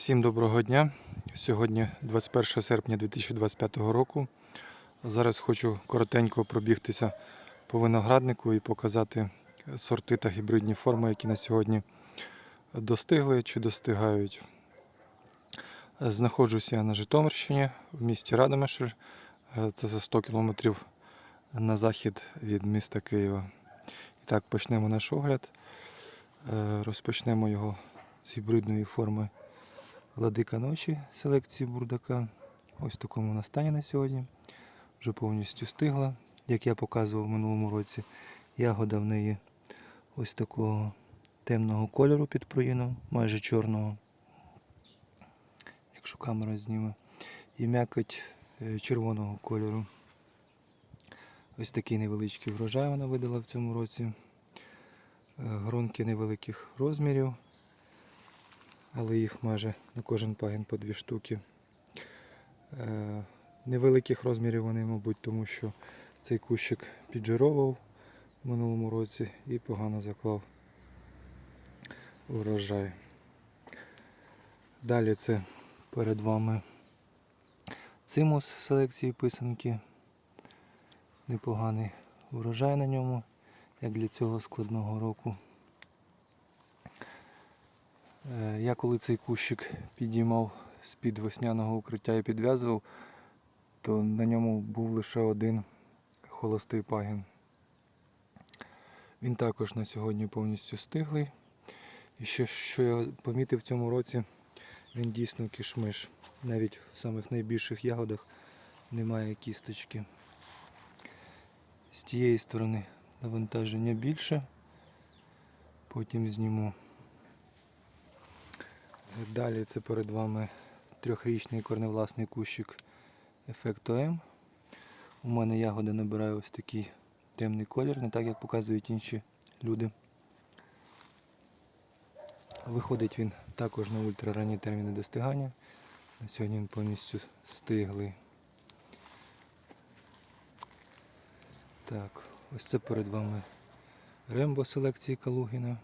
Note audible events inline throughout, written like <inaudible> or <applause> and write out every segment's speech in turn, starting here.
Всім доброго дня. Сьогодні 21 серпня 2025 року. Зараз хочу коротенько пробігтися по винограднику і показати сорти та гібридні форми, які на сьогодні достигли чи достигають. Знаходжуся я на Житомирщині в місті Радомишль. Це за 100 кілометрів на захід від міста Києва. І так, почнемо наш огляд. Е, Розпочнемо його з гібридної форми Владика ночі селекції бурдака. Ось в такому вона стані на сьогодні. Вже повністю стигла, як я показував в минулому році. Ягода в неї ось такого темного кольору під проїном, майже чорного, якщо камера зніме. І м'якоть е, червоного кольору. Ось такий невеличкий врожай вона видала в цьому році. Е, Гронки невеликих розмірів але їх майже на кожен пагін по дві штуки. Е, Невеликих розмірів вони, мабуть, тому що цей кущик піджировував в минулому році і погано заклав урожай. Далі це перед вами цимус селекції писанки. Непоганий урожай на ньому, як для цього складного року. Е, Я коли цей кущик підіймав з-під весняного укриття і підв'язував, то на ньому був лише один холостий пагін. Він також на сьогодні повністю стиглий. І ще що я помітив в цьому році, він дійсно кишмиш. Навіть в самих найбільших ягодах немає кісточки. З тієї сторони навантаження більше, потім зніму. Далі це перед вами трьохрічний корневласний кущик Ефекту М. У мене ягода набирає ось такий темний колір, не так як показують інші люди. Виходить він також на ультраранні терміни достигання. На сьогодні він повністю стиглий. Так, ось це перед вами Рембо селекції Калугіна.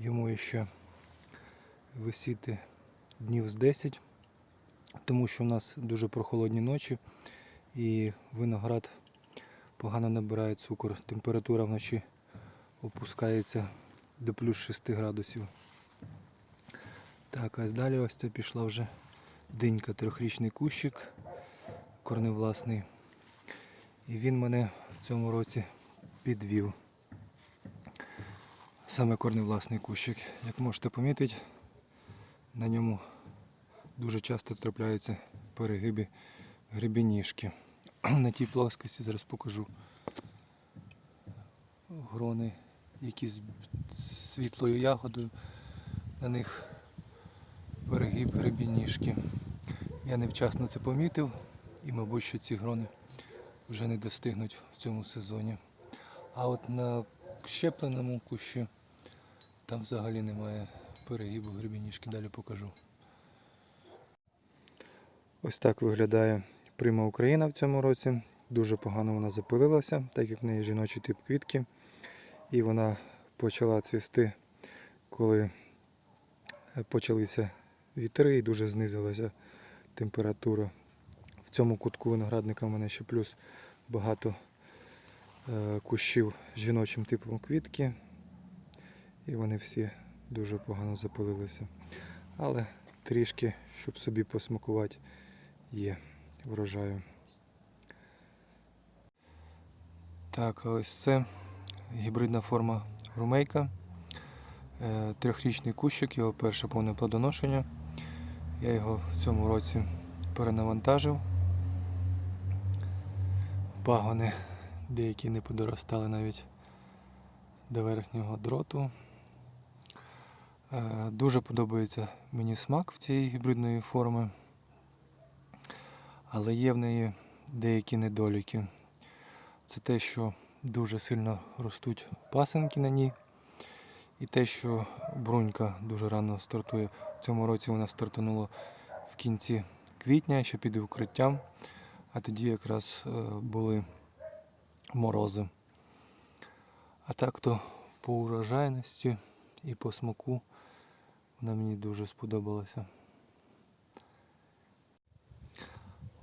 Йому ще висіти днів з 10, тому що в нас дуже прохолодні ночі і виноград погано набирає цукор. Температура вночі опускається до плюс 6 градусів. Так, а далі ось це пішла вже динька, трьохрічний кущик, корневласний. І він мене в цьому році підвів. Саме корневласний кущик. Як можете помітити, на ньому дуже часто трапляються перегиби гребеніжки. <clears throat> На тій плоскості зараз покажу грони, які з світлою ягодою, на них перегиб гребеніжки. Я невчасно це помітив і, мабуть, що ці грони вже не достигнуть в цьому сезоні. А от на щепленому кущі там взагалі немає перегибу гребеніжки, далі покажу. Ось так виглядає прима Україна в цьому році. Дуже погано вона запилилася, так як в неї жіночий тип квітки. І вона почала цвісти, коли почалися вітри і дуже знизилася температура. В цьому кутку виноградника в мене ще плюс багато е, кущів з жіночим типом квітки. І вони всі дуже погано запилилися. Але трішки, щоб собі посмакувати, є врожаю. Так, ось це гібридна форма румейка. Е, Трьохрічний кущик, його перше повне плодоношення. Я його в цьому році перенавантажив. Пагони деякі не подоростали навіть до верхнього дроту. Е, Дуже подобається мені смак в цієї гібридної форми, але є в неї деякі недоліки. Це те, що дуже сильно ростуть пасенки на ній, і те, що брунька дуже рано стартує. В цьому році вона стартанула в кінці квітня, ще під укриттям, а тоді якраз е, були морози. А так то по урожайності і по смаку вона мені дуже сподобалася.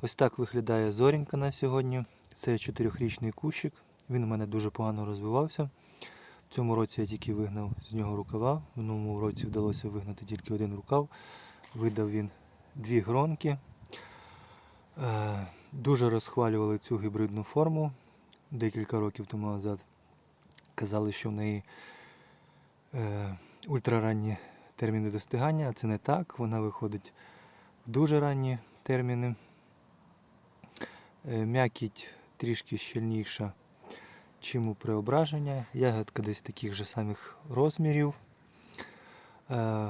Ось так виглядає зорінька на сьогодні. Це чотирьохрічний кущик. Він у мене дуже погано розвивався. В цьому році я тільки вигнав з нього рукава. В новому році вдалося вигнати тільки один рукав. Видав він дві гронки. Е, дуже розхвалювали цю гібридну форму. Декілька років тому назад казали, що в неї е, ультраранні терміни достигання, а це не так. Вона виходить в дуже ранні терміни. Е, М'якіть трішки щільніша, чим у преображення. Ягодка десь таких же самих розмірів. Е,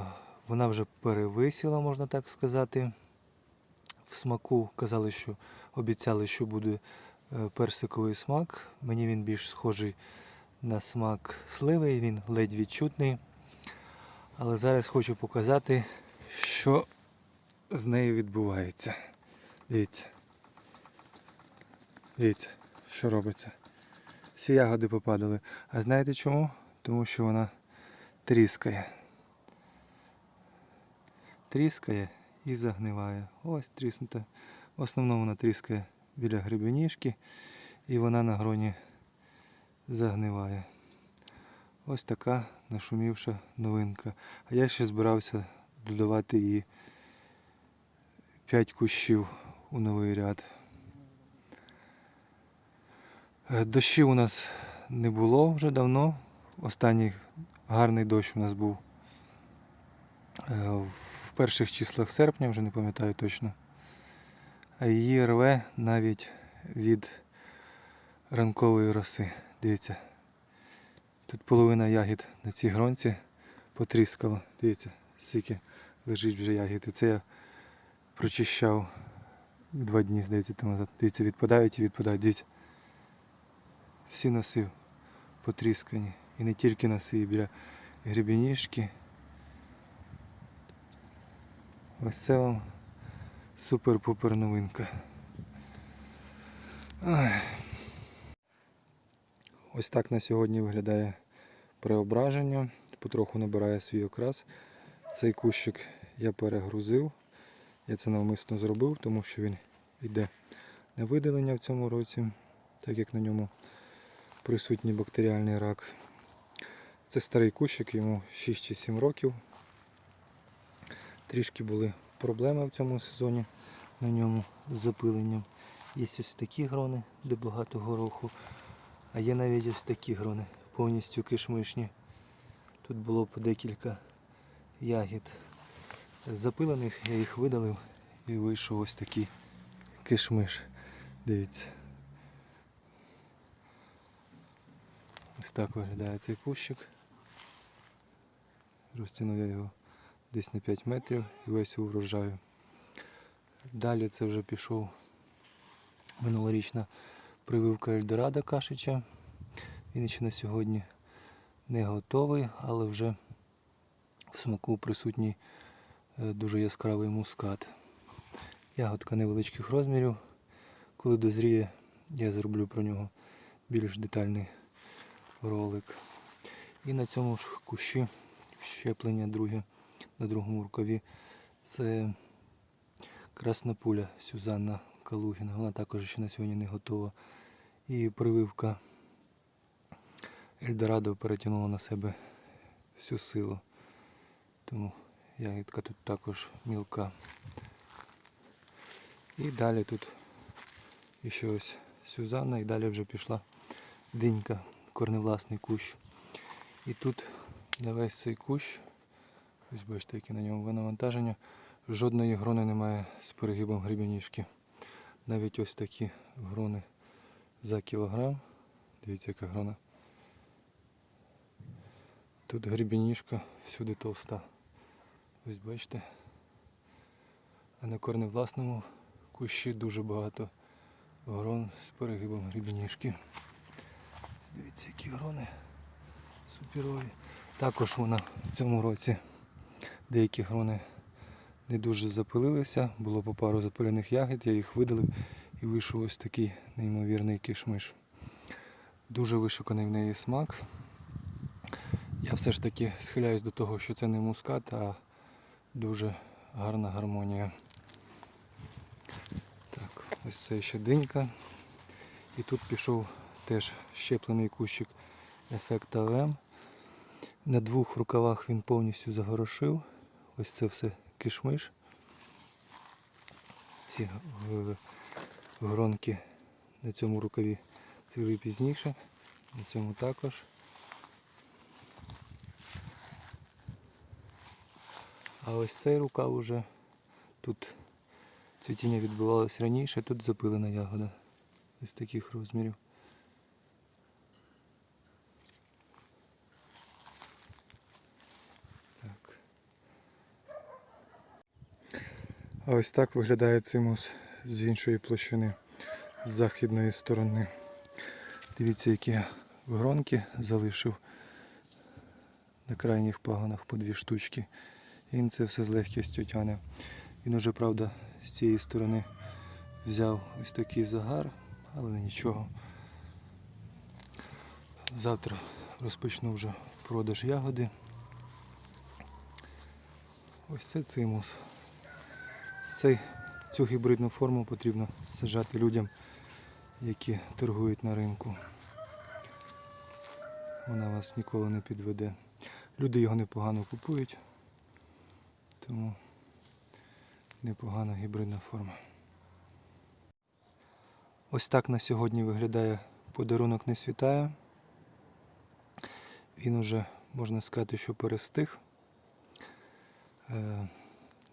Вона вже перевисіла, можна так сказати. В смаку казали, що обіцяли, що буде е, персиковий смак. Мені він більш схожий на смак сливи, він ледь відчутний. Але зараз хочу показати, що з нею відбувається. Дивіться. Дивіться, що робиться. Всі ягоди попадали. А знаєте чому? Тому що вона тріскає. Тріскає і загниває. Ось тріснута. В основному вона тріскає біля гребеніжки і вона на гроні загниває. Ось така нашумівша новинка. А я ще збирався додавати її 5 кущів у новий ряд. Е, Дощів у нас не було вже давно. Останній гарний дощ у нас був е, в перших числах серпня, вже не пам'ятаю точно. А її рве навіть від ранкової роси. Дивіться. Тут половина ягід на цій гронці потріскала. Дивіться, скільки лежить вже ягід. І це я прочищав два дні, здається, тому назад. Дивіться, відпадають і відпадають. Дивіться. Всі носи потріскані. І не тільки носи, і біля гребінішки. Ось це вам супер-пупер новинка. Ой. Ось так на сьогодні виглядає преображення. Потроху набирає свій окрас. Цей кущик я перегрузив. Я це навмисно зробив, тому що він йде на видалення в цьому році, так як на ньому присутній бактеріальний рак. Це старий кущик, йому 6 чи 7 років. Трішки були проблеми в цьому сезоні на ньому з запиленням. Є ось такі грони, де багато гороху. А є навіть ось такі грони, повністю кишмишні. Тут було по декілька ягід запилених, я їх видалив і вийшов ось такий кишмиш. Дивіться. Ось так виглядає цей кущик. Розтягнув я його десь на 5 метрів і весь у врожаю. Далі це вже пішов минулорічна прививка Ельдорадо Кашича. Він ще на сьогодні не готовий, але вже в смаку присутній е, дуже яскравий мускат. Ягодка невеличких розмірів. Коли дозріє, я зроблю про нього більш детальний ролик. І на цьому ж кущі щеплення друге, на другому рукаві. Це красна пуля Сюзанна Калугіна. Вона також ще на сьогодні не готова. І прививка Ельдорадо перетягнула на себе всю силу. Тому ягідка тут також мілка. І далі тут ще ось Сюзанна і далі вже пішла динька, корневласний кущ. І тут на весь цей кущ, ось бачите, яке на ньому винавантаження, жодної грони немає з перегибом гребеніжки. Навіть ось такі грони за кілограм. Дивіться, яка грона. Тут гребеніжка всюди товста. Ось бачите. А на корневласному кущі дуже багато грон з перегибом гребеніжки. Ось Дивіться, які грони суперові. Також вона в цьому році деякі грони не дуже запилилися, було по пару запилених ягід, я їх видалив і вийшов ось такий неймовірний кишмиш. Дуже вишуканий в неї смак. Я все ж таки схиляюсь до того, що це не мускат, а дуже гарна гармонія. Так. Ось це ще динька. І тут пішов теж щеплений кущик ефекта ЛМ. На двох рукавах він повністю загорошив. Ось це все кишмиш. Ці е, гронки на цьому рукаві цвіли пізніше, на цьому також. А ось цей рукав уже тут цвітіння відбувалось раніше, тут запилена ягода із таких розмірів. Так. А ось так виглядає цимус з іншої площини, з західної сторони. Дивіться, які гронки залишив на крайніх пагонах по дві штучки. Він це все з легкістю тяне. Він уже, правда, з цієї сторони взяв ось такий загар, але нічого. Завтра розпочну вже продаж ягоди. Ось це цимус. Цей, цю гібридну форму потрібно саджати людям, які торгують на ринку. Вона вас ніколи не підведе. Люди його непогано купують, тому непогана гібридна форма. Ось так на сьогодні виглядає подарунок не світає. Він уже, можна сказати, що перестиг.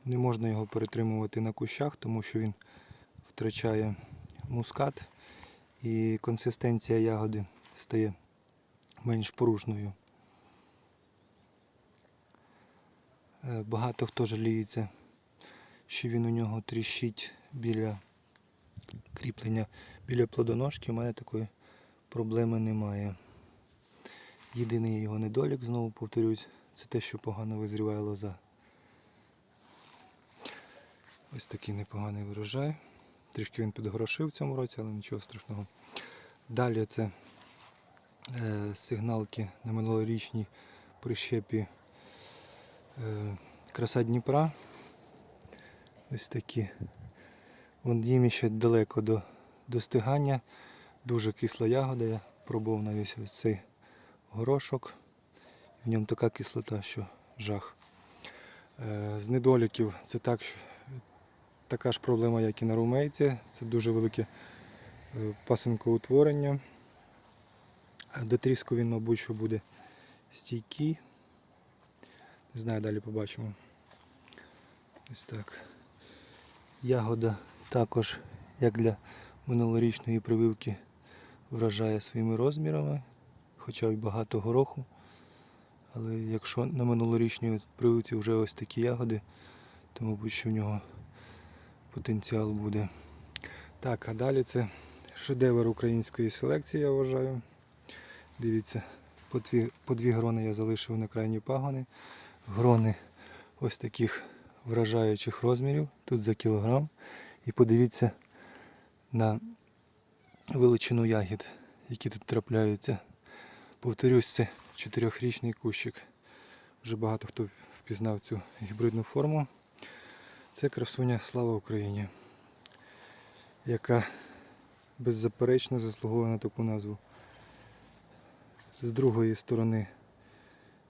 Не можна його перетримувати на кущах, тому що він втрачає мускат і консистенція ягоди стає менш порушною. Е, Багато хто жаліється, що він у нього тріщить біля кріплення біля плодоножки. У мене такої проблеми немає. Єдиний його недолік, знову повторюсь, це те, що погано визріває лоза. Ось такий непоганий врожай. Трішки він підгорошив в цьому році, але нічого страшного. Далі це е, сигналки на минулорічній прищепі е, краса Дніпра. Ось такі. Вон їм ще далеко до достигання. Дуже кисла ягода. Я пробував навіть ось цей горошок. В ньому така кислота, що жах. Е, З недоліків це так, що така ж проблема, як і на румейці. Це дуже велике е, пасинкоутворення. До тріску він, мабуть, що буде стійкий. Не знаю, далі побачимо. Ось так. Ягода також, як для минулорічної прививки, вражає своїми розмірами, хоча й багато гороху. Але якщо на минулорічній прививці вже ось такі ягоди, то мабуть що в нього потенціал буде. Так, а далі це шедевр української селекції, я вважаю. Дивіться, по дві, по дві грони я залишив на крайні пагони. Грони ось таких вражаючих розмірів, тут за кілограм. І подивіться на величину ягід, які тут трапляються. Повторюсь, це чотирьохрічний кущик. Вже багато хто впізнав цю гібридну форму. Це красуня Слава Україні, яка беззаперечно заслуговує на таку назву. З другої сторони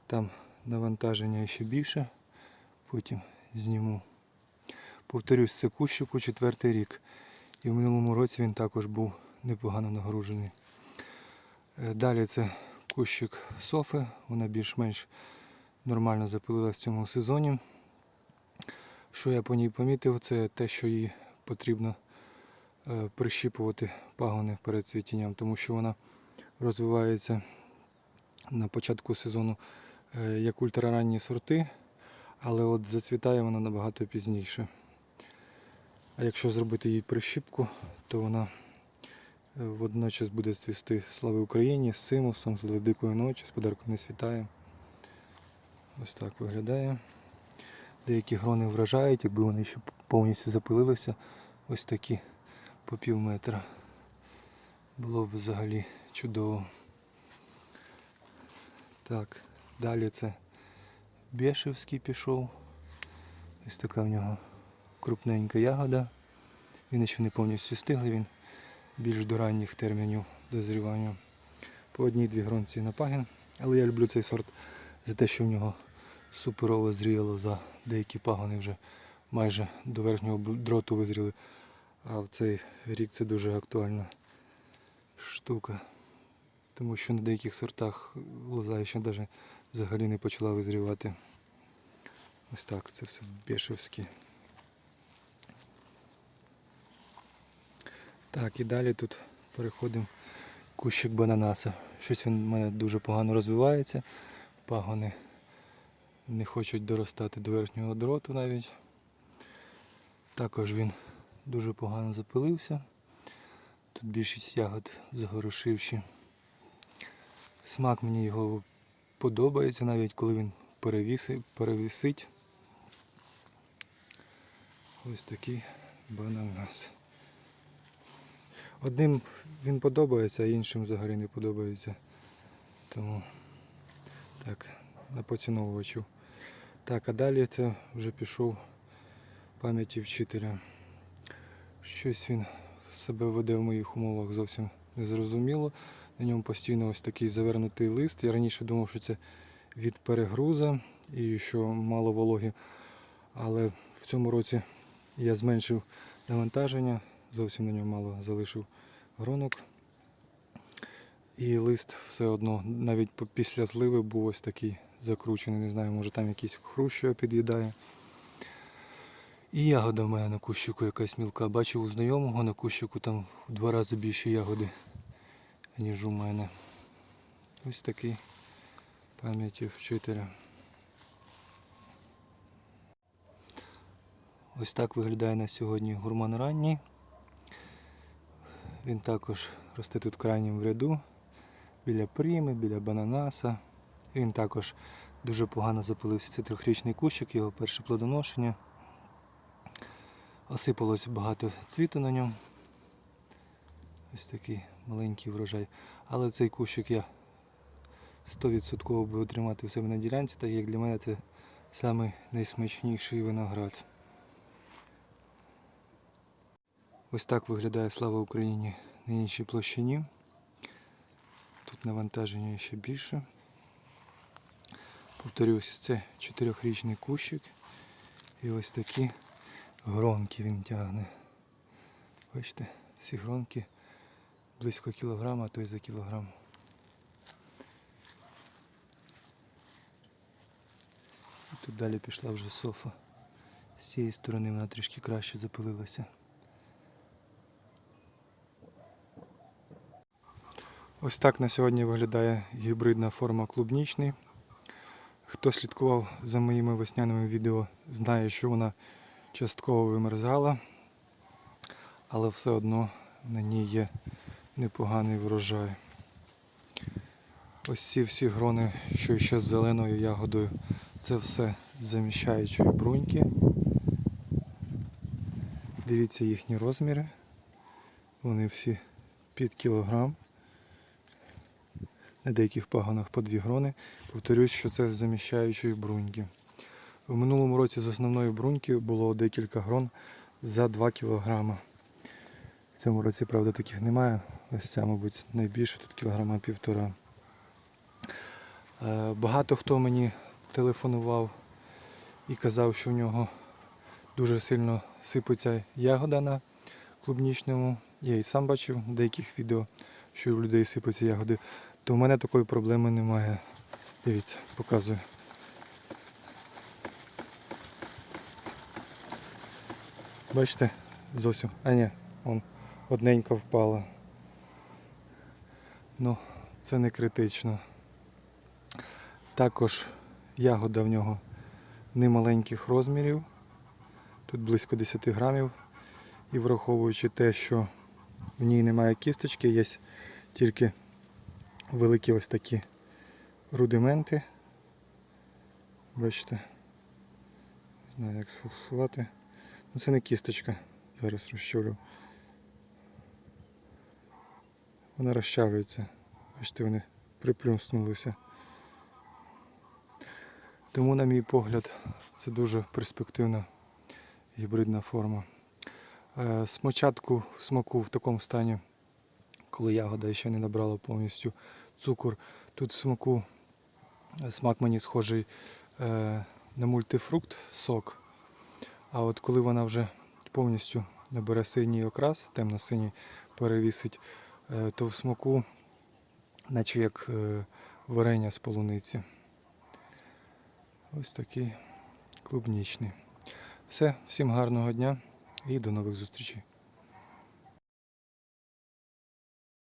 там навантаження ще більше, потім зніму. Повторюсь, це кущику четвертий рік. І в минулому році він також був непогано нагружений. Е, Далі це кущик софи, вона більш-менш нормально запилилась в цьому сезоні. Що я по ній помітив, це те, що їй потрібно е, прищіпувати пагони перед цвітінням, тому що вона розвивається на початку сезону е, як ультраранні сорти, але от зацвітає вона набагато пізніше. А якщо зробити їй прищіпку, то вона е, водночас буде цвісти слави Україні з симусом, з ледикою ночі, з подарком не світає. Ось так виглядає. Деякі грони вражають, якби вони ще повністю запилилися, ось такі по пів метра. Було б взагалі чудово. Так, далі це Бешевський пішов. Ось така в нього крупненька ягода. Він ще не повністю стиглий, він більш до ранніх термінів дозрівання. По одній-дві гронці на пагін. Але я люблю цей сорт за те, що в нього суперово зріло за деякі пагони вже майже до верхнього дроту визріли. А в цей рік це дуже актуальна штука. Тому що на деяких сортах лоза ще навіть взагалі не почала визрівати. Ось так, це все бешевські. Так, і далі тут переходимо кущик бананаса. Щось він в мене дуже погано розвивається. Пагони не хочуть доростати до верхнього дроту навіть. Також він дуже погано запилився. Тут більшість ягод загорошивші. Смак мені його подобається, навіть коли він перевіси, перевісить. Ось такий бананас. Одним він подобається, а іншим взагалі не подобається. Тому так, на поціновувачів. Так, а далі це вже пішов пам'яті вчителя. Щось він себе веде в моїх умовах зовсім незрозуміло. На ньому постійно ось такий завернутий лист. Я раніше думав, що це від перегруза і що мало вологи. Але в цьому році я зменшив навантаження, зовсім на ньому мало залишив гронок. І лист все одно, навіть після зливи був ось такий закручений. Не знаю, може там якийсь хрущ його під'їдає. І ягода в мене на кущику якась мілка. Бачив у знайомого на кущику там в два рази більше ягоди, ніж у мене. Ось такий пам'яті вчителя. Ось так виглядає на сьогодні гурман ранній. Він також росте тут крайнім в ряду, біля пріми, біля бананаса. Він також дуже погано запилився. Це трьохрічний кущик, його перше плодоношення. Осипалось багато цвіту на ньому. Ось такий маленький врожай. Але цей кущик я 100% буду тримати в себе на ділянці, так як для мене це найсмачніший виноград. Ось так виглядає слава Україні на іншій площині. Тут навантаження ще більше. Повторюсь, це чотирьохрічний кущик. І ось такі гронки він тягне. Бачите, всі гронки близько кілограма, а то й за кілограм. І тут далі пішла вже софа. З цієї сторони вона трішки краще запилилася. Ось так на сьогодні виглядає гібридна форма клубнічний. Хто слідкував за моїми весняними відео, знає, що вона частково вимерзала, але все одно на ній є непоганий врожай. Ось ці всі грони, що ще з зеленою ягодою, це все заміщаючої бруньки. Дивіться їхні розміри. Вони всі під кілограм. На деяких пагонах по дві грони. Повторюсь, що це з заміщаючої бруньки. В минулому році з основної бруньки було декілька грон за 2 кг. В цьому році, правда, таких немає. Ось ця, мабуть, найбільше, тут кілограма півтора. Е, Багато хто мені телефонував і казав, що в нього дуже сильно сипеться ягода на клубнічному. Я і сам бачив в деяких відео, що в людей сипаться ягоди. То в мене такої проблеми немає. Дивіться, показую. Бачите, зовсім. А ні, вон одненька впала. Ну, це не критично. Також ягода в нього немаленьких розмірів. Тут близько 10 грамів. І враховуючи те, що в ній немає кісточки, є тільки великі ось такі рудименти. Бачите? Не знаю як сфокусувати. Ну це не кісточка. Зараз розчавлю. Вона розчавлюється. Бачите, вони приплюснулися. Тому, на мій погляд, це дуже перспективна гібридна форма. Е, Спочатку смаку в такому стані, коли ягода ще не набрала повністю цукор. Тут смаку е, смак мені схожий е, на мультифрукт, сок. А от коли вона вже повністю набере синій окрас, темно-синій перевісить, е, то в смаку, наче як е, варення з полуниці. Ось такий клубнічний. Все, всім гарного дня і до нових зустрічей.